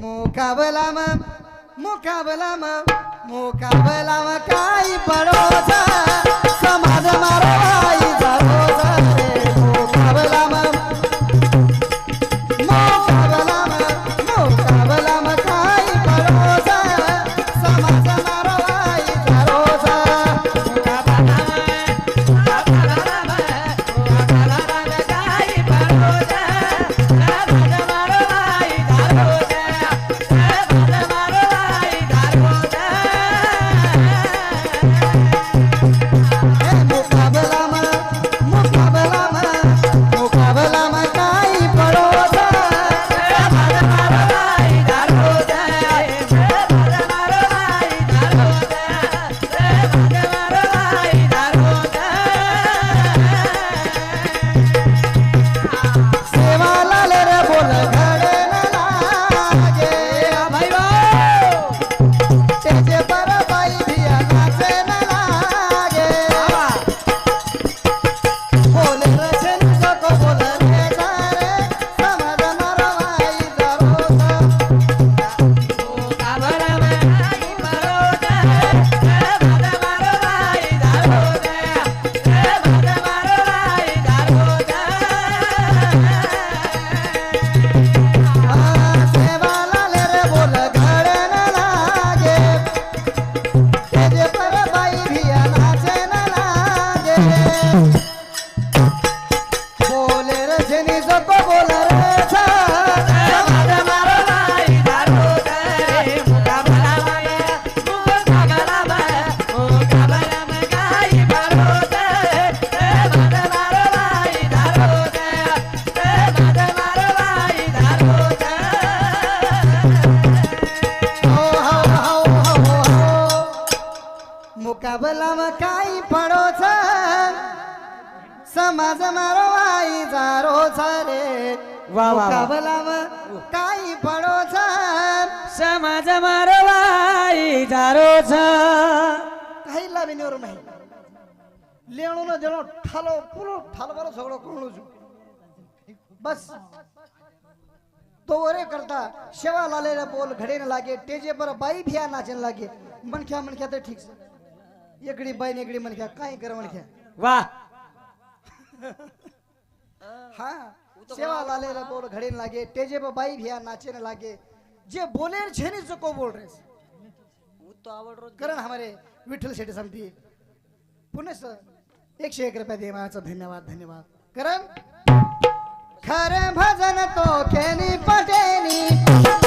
मुकाबला मा मुकाबला काय मुकाबला मुकाबलाम काही समाज मारवाई ओझा काही लाभिनीवर नाही. लेणून देणं ठालो पुरो ठालवर सगळं करून बस. तो वरे करता शेवा लालेला बोल घडे न लागे तेजे पर बाई भिया नाचन लागे. मनख्या मनख्या तर ठीक. एकडी बाई एकडी मनख्या काय कर मनख्या. वा. हा. सेवा लालेला बोल घडे न लागे तेजे पर बाई भिया नाचे न लागे. जे बोलेर छेनी चुको बोल रे. तो आवड रोज करण हमारे विठ्ठल शेट्टी समती पुणे सर एकशे एक रुपया देवाचा धन्यवाद धन्यवाद. करण खरे भजन तो केनी पटेनी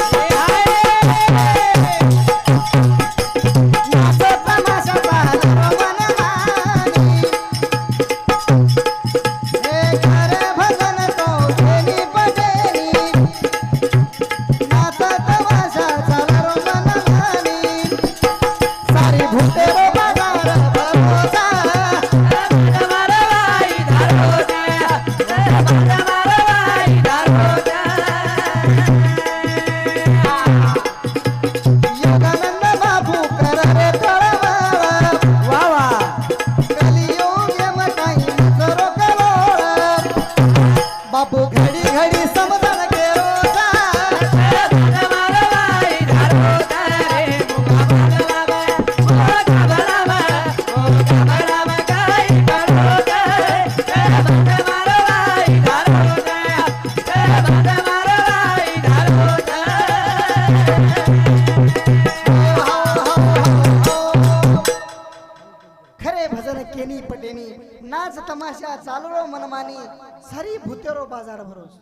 भरोस.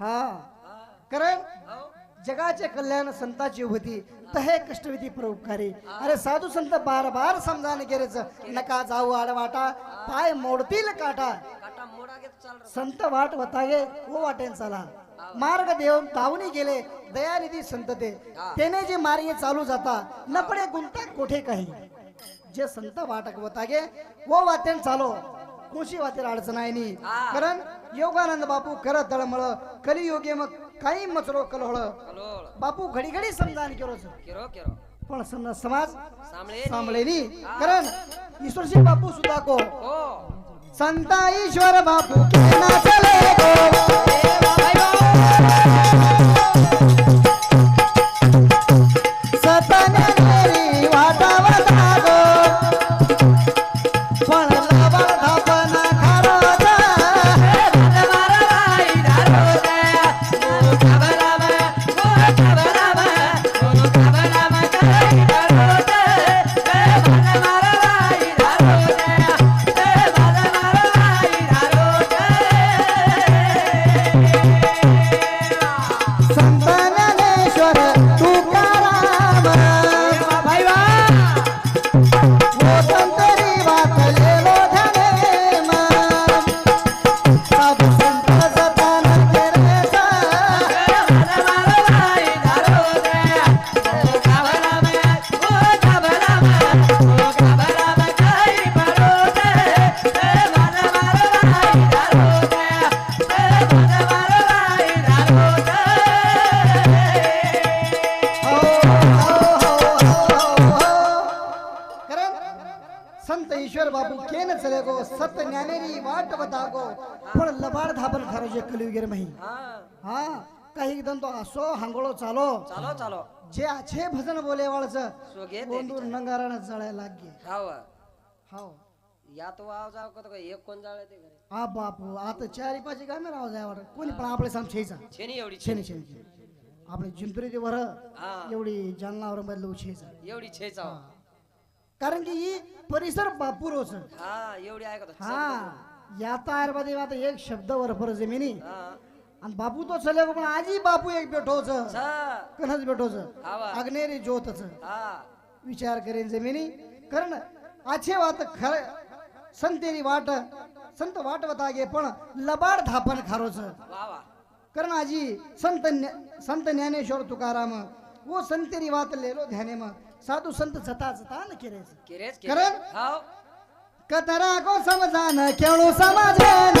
हा. कारण जगाचे कल्याण संताची होती तहे कष्टविधी परोपकारी. अरे साधू संत बार बार समजाने गेरेच नका जाऊ आडवाटा पाय मोडतील काटा. संत वाट वतागे ओ वाटेन चला. मार्ग देऊन तावनी गेले दयानिधी संत ते. त्याने जे मार्गे चालू जाता न पडे गुंता कोठे काही? जे संत वाटक वतागे वो वाटेन चालो. कोशी वाटेर अडचण आहे नी कारण योगानंद बापू करत दळमळ कलियोगे मग काही मचरो कलहळ बापू घडी घडी समजान केलो पण सम- समाज सांभळेनी. कारण ईश्वरशी बापू सुद्धा को. संता ईश्वर बापू के ना चले गो वाट गो पण लबाड धाबन खारो जे कलियुगेर मही. हा. काही एकदम तो असो हांगोळो चालो. चालो चालो. जे आछे भजन बोले वाळच सोगे गोंदूर नंगारानं जळायला लागे हाव. हाव. या तो वाव जाव का एक कोण जाळे ते घरी? हा बापू आता चारी पाची काय राव जाय वाटत. कोणी पण आपले साम छेचा छेनी एवढी छेने. छेने आपले जिंतुरी ते वर एवढी जालनावर बदलू छेचा एवढी छेचाव कारण की ही परिसर बापूरोच. हा एवढी ऐकत होती. हा. याता आयुर्वेदी आता एक शब्द वर पर जमिनी. आणि बापू तो चले पण आजी बापू एक बेठोच. कनच बेठोच. हावा अग्नेरी ज्योतच. विचार करेन जमिनी. कारण आछे वात खर संतेरी वाट संत वाट वतागे पण लबाड धापन खारोच. कारण आजी संत संत ज्ञानेश्वर तुकाराम वो संतेरी वात लेलो ध्याने मग साधू संत जता जता न केरेच किरेच. करण? कतरा को समजान केळू समाजेन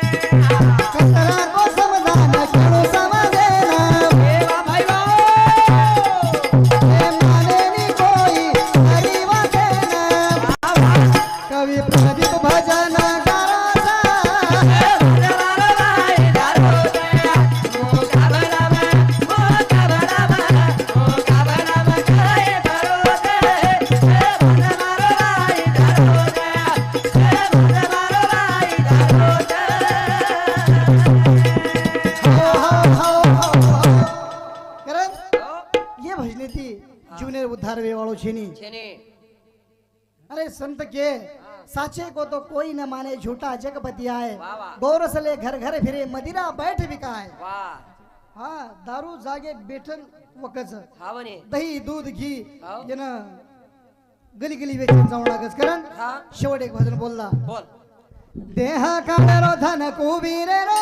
तो कोई न माने झूठा जगपति आए। गौरस ले घर घर फिरे मदिरा बैठ बिकाए हाँ दारू जागे बेठन वकच दही दूध घी हाव. ये ना गली गली वेचून जाऊ लागच कारण। शेवट एक भजन बोलला। बोल। देह काळरो धन कुबीर रो।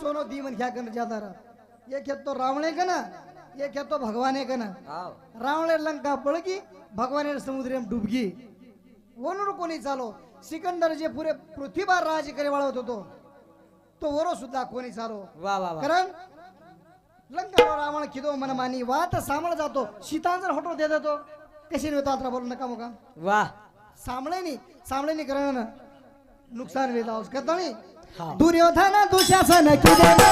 सोनो दीवन क्या करना चाहता रहा ये खेत तो रावणे का ना ये खेत तो भगवाने का ना रावणे लंका पळगी भगवाने समुद्र में डुबगी. वनूर कोणी चालो? सिकंदर जे पुरे पृथ्वीभार राज्य करे वाळत होतो तो वरो सुद्धा कोणी चालो? वा वा वा. कारण लंका रावण किदो मनमानी वात सामळ जातो सीतांजर होटो दे देतो कशी होतो आता बोलू नका मुका. वा. सामळेनी सामळेनी करण नुकसान वेद आहोस कतणी हा. दुर्योधन दुशासन किती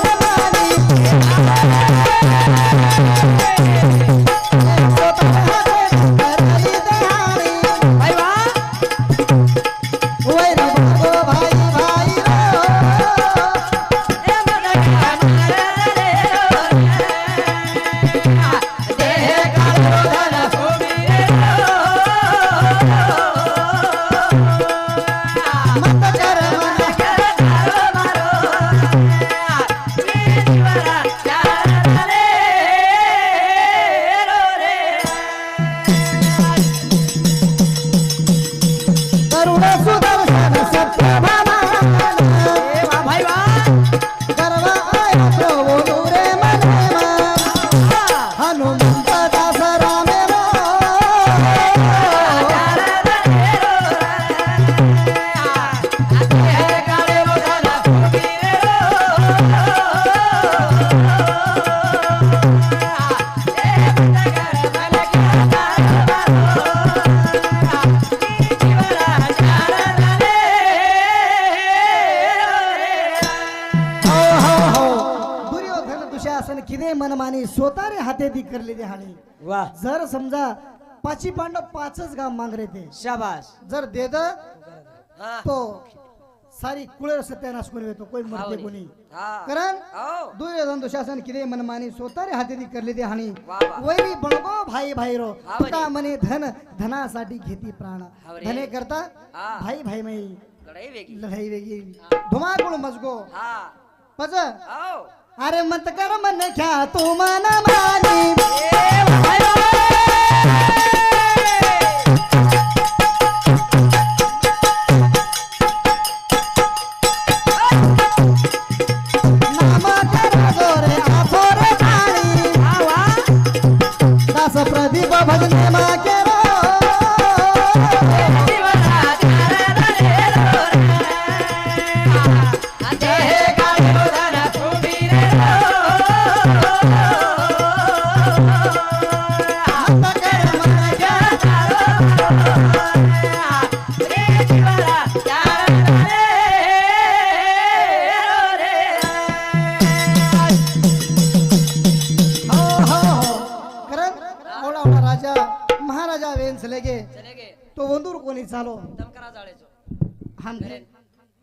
हातेदी करले ते हाणे वा. जर समजा पाची पांडव पाचच गाव मांगरे ते. शाबास. जर देद हा. तो सारी कुळ सत्यानाश कोणी येतो कोणी मरते. कोणी. हा. कारण हो. दुर्योधन दुशासन किती मनमानी स्वतःरे हातेदी करले ते हानी. वा वा. वैरी बळगो भाई भाई रो हावरे. पिता म्हणे धन धनासाठी घेती प्राण. हावरे. धने करता हा. भाई भाई मै लढाई वेगळी. लढाई वेगळी. धुमाकूळ मजगो. हा. पज. हो. अरे मत कर मन घ्या तू मन मानी.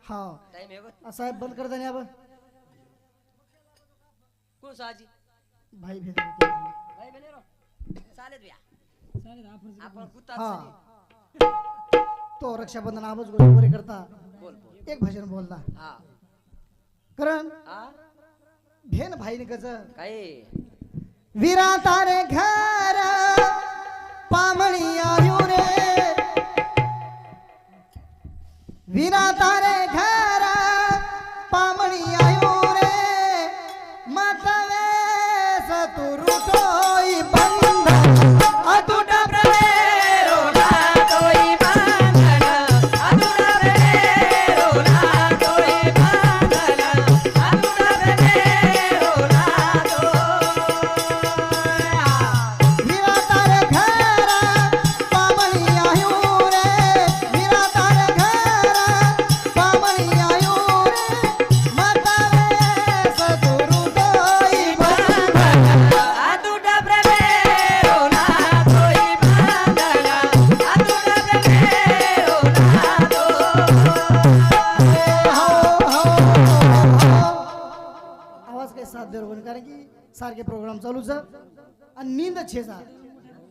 हा. साहेब बंद कर देणे अब भाई भेद हा. तो रक्षाबंधन आवाज गोळी करता. एक भजन बोलता. कारण भेन भाई ने गज काय? वीरा तारे घर पामणी आयु रे वीरा तारे घर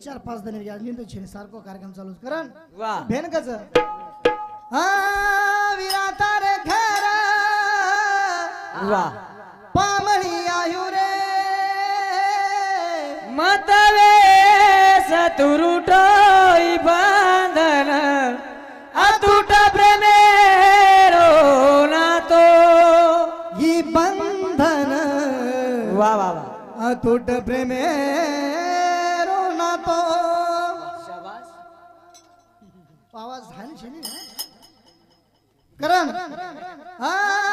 चार पाच दिन घ्या नींद सारखो कार्यक्रम चालूच कारण. वा. भेन कच हा विरा तारे घर वा. पामणी आयु रे. मतवे सतुरुटोई बांधन. अतुट प्रेमेरो ना तो. ही बंधन. वा वा वा. अतुट प्रेमे करण हा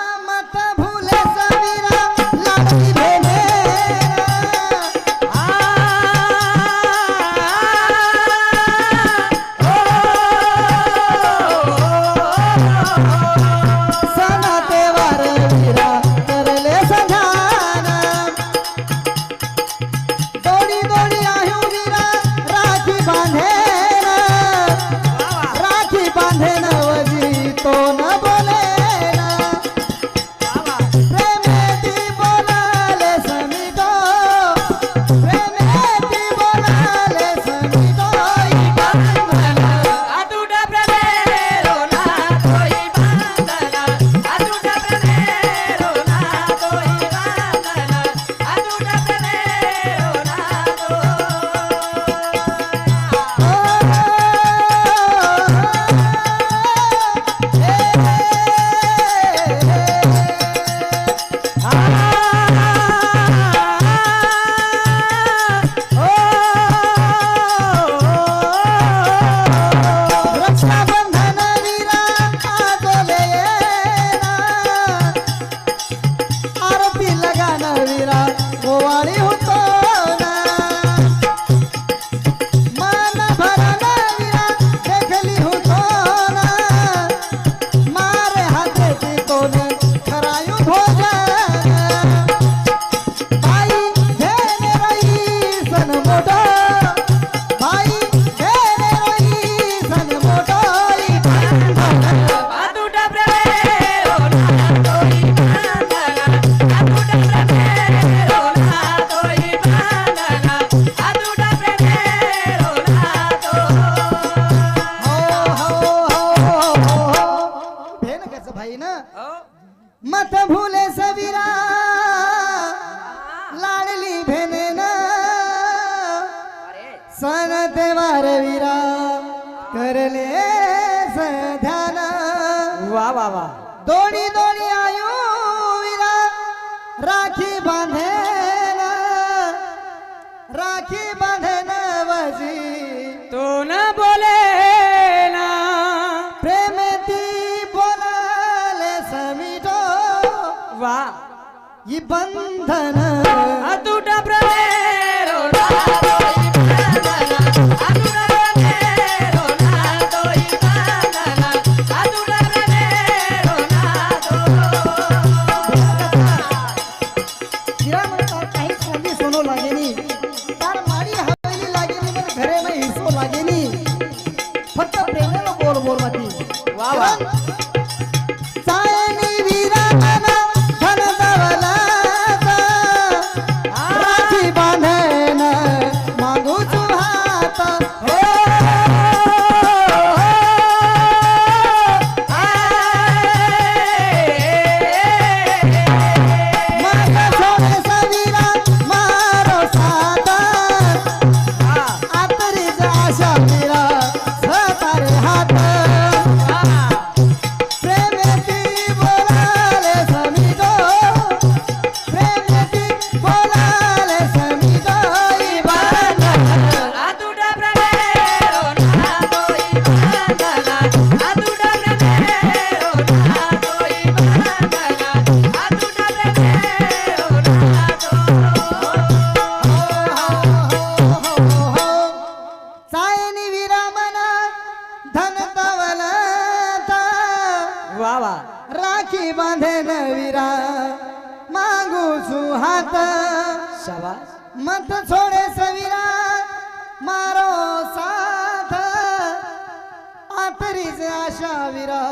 आतरीच आशा विरा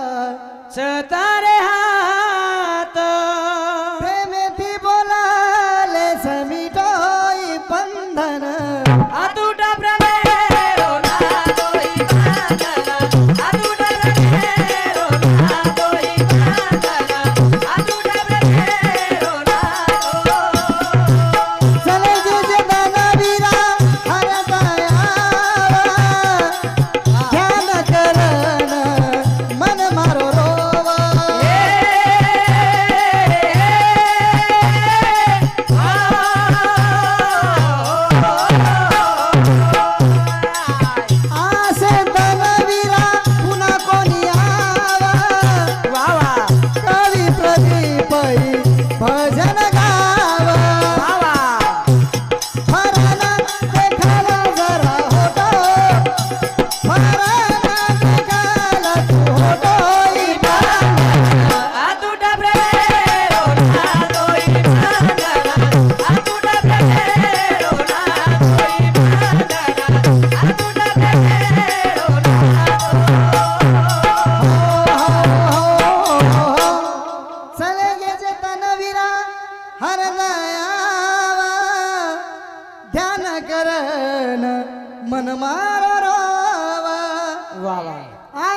सतारे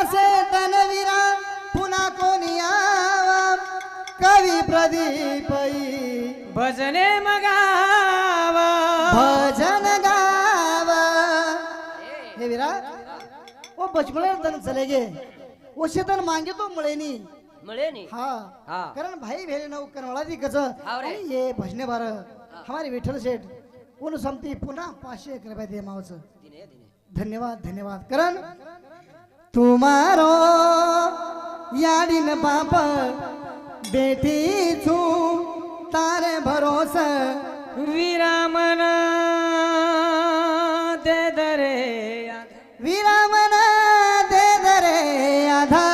आसे तनवीरा पुन्हा कोणी आवा? कवी प्रदीपई भजने मगावा। भजन गावा। हे वीरा ओ बचपन तन चले गे. ओ शेतन मांगे तो मळेनी? मिळे नी हा. हा. कारण भाई भेले नऊ करवळा दी कच ये भजने बार. हमारे विठ्ठल शेठ. उन संपती पुन्हा पाचशे एक रुपये दे मावचं. दिने दिने. धन्यवाद धन्यवाद. करण तुम्हारो याडीन बाप बेटी छू तारे भरोस विरामन दे दरे विरामन दे दरे आधा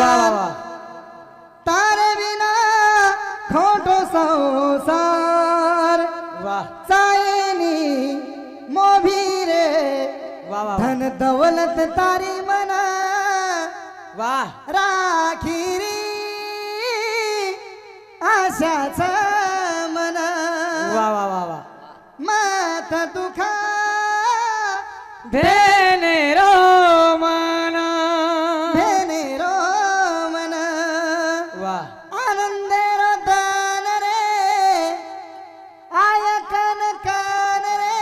वा वा नवलत तारी मना वा. राखीरी आशाच मना. वा वा वा वा. मात दुखा भेने रो मना. भेने रो मना. वा. आनंदे रो दान रे आय कन कान रे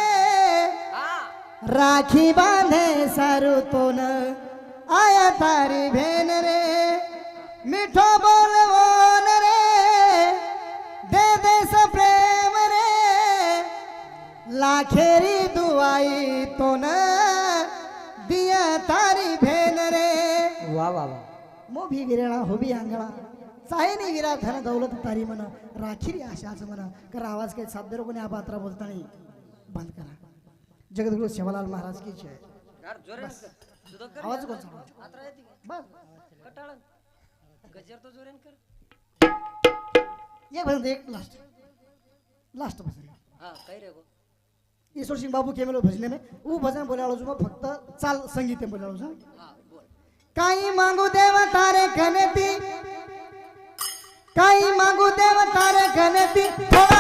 राखी बा तारी भेन रे. मिठो बोलवोन रे. दे दे स प्रेम रे. लाखेरी दुआई तोन दिया तारी भेन रे. वा वा वा. मो भी विरळा हो भी आंगळा चाहे नाही विरा धन दौलत तारी म्हणा राखीरी आशाच म्हणा कर आवाज काही साध्य कोणी? आपात्रा बोलताना. बंद करा. जगद्गुरु शिवलाल महाराज की जय. जोरे आवाज कोण चालू आत्रा येते बस कटाळन गजर तो जोरेन कर. एक भजन एक लास्ट लास्ट भजन हा काही रे गो? ईश्वर सिंह बाबू के मेलो भजने में. वो भजन बोले वालों फक्त चाल संगीत बोले वालों हा बोल. काही मागू देव तारे कनेती काही मागू देव तारे कनेती थोडा